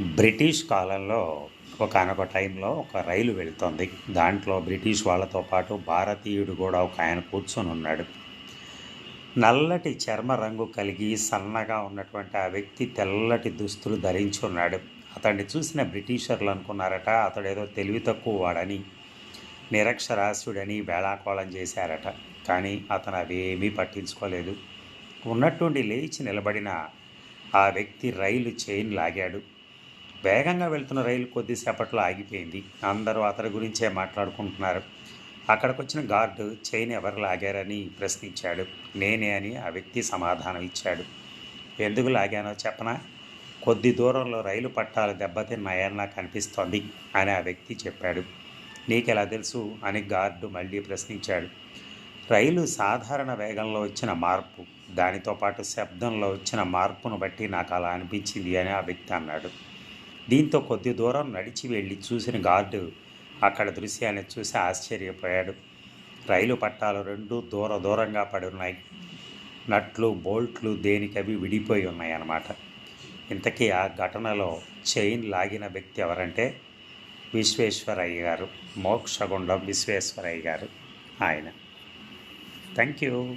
British కాలంలో ఒకానొక టైంలో ఒక రైలు వెళుతోంది. దాంట్లో బ్రిటిష్ వాళ్ళతో పాటు భారతీయుడు కూడా ఒక ఆయన కూర్చొని ఉన్నాడు. నల్లటి చర్మ రంగు కలిగి సన్నగా ఉన్నటువంటి ఆ వ్యక్తి తెల్లటి దుస్తులు ధరించి ఉన్నాడు. అతన్ని చూసిన బ్రిటిషర్లు అనుకున్నారట అతడేదో తెలివి తక్కువ వాడని నిరక్షరాస్యుడని వేళాకోళం చేశారట. కానీ అతను అవేమీ పట్టించుకోలేదు. ఉన్నట్టుండి లేచి నిలబడిన ఆ వ్యక్తి రైలు చైన్ లాగాడు. వేగంగా వెళ్తున్న రైలు కొద్దిసేపట్లో ఆగిపోయింది. అందరూ అతడి గురించే మాట్లాడుకుంటున్నారు. అక్కడికి వచ్చిన గార్డు చైన్ ఎవరు లాగారని ప్రశ్నించాడు. నేనే అని ఆ వ్యక్తి సమాధానం ఇచ్చాడు. ఎందుకు లాగానో చెప్పనా? కొద్ది దూరంలో రైలు పట్టాలు దెబ్బతిన్నాయని నాకు అనిపిస్తోంది అని ఆ వ్యక్తి చెప్పాడు. నీకెలా తెలుసు? అని గార్డు మళ్ళీ ప్రశ్నించాడు. రైలు సాధారణ వేగంలో వచ్చిన మార్పు దానితో పాటు శబ్దంలో వచ్చిన మార్పును బట్టి నాకు అలా అనిపించింది అని ఆ వ్యక్తి అన్నాడు. దీంతో కొద్ది దూరం నడిచి వెళ్ళి చూసిన గార్డు అక్కడ దృశ్యాన్ని చూసి ఆశ్చర్యపోయాడు. రైలు పట్టాలు రెండు దూర దూరంగా పడి ఉన్నాయి. నట్లు బోల్ట్లు దేనికవి విడిపోయి ఉన్నాయి అన్నమాట ఇంతకీ ఆ ఘటనలో చైన్ లాగిన వ్యక్తి ఎవరంటే విశ్వేశ్వరయ్య గారు మోక్షగుండం విశ్వేశ్వరయ్య గారు ఆయన. Thank you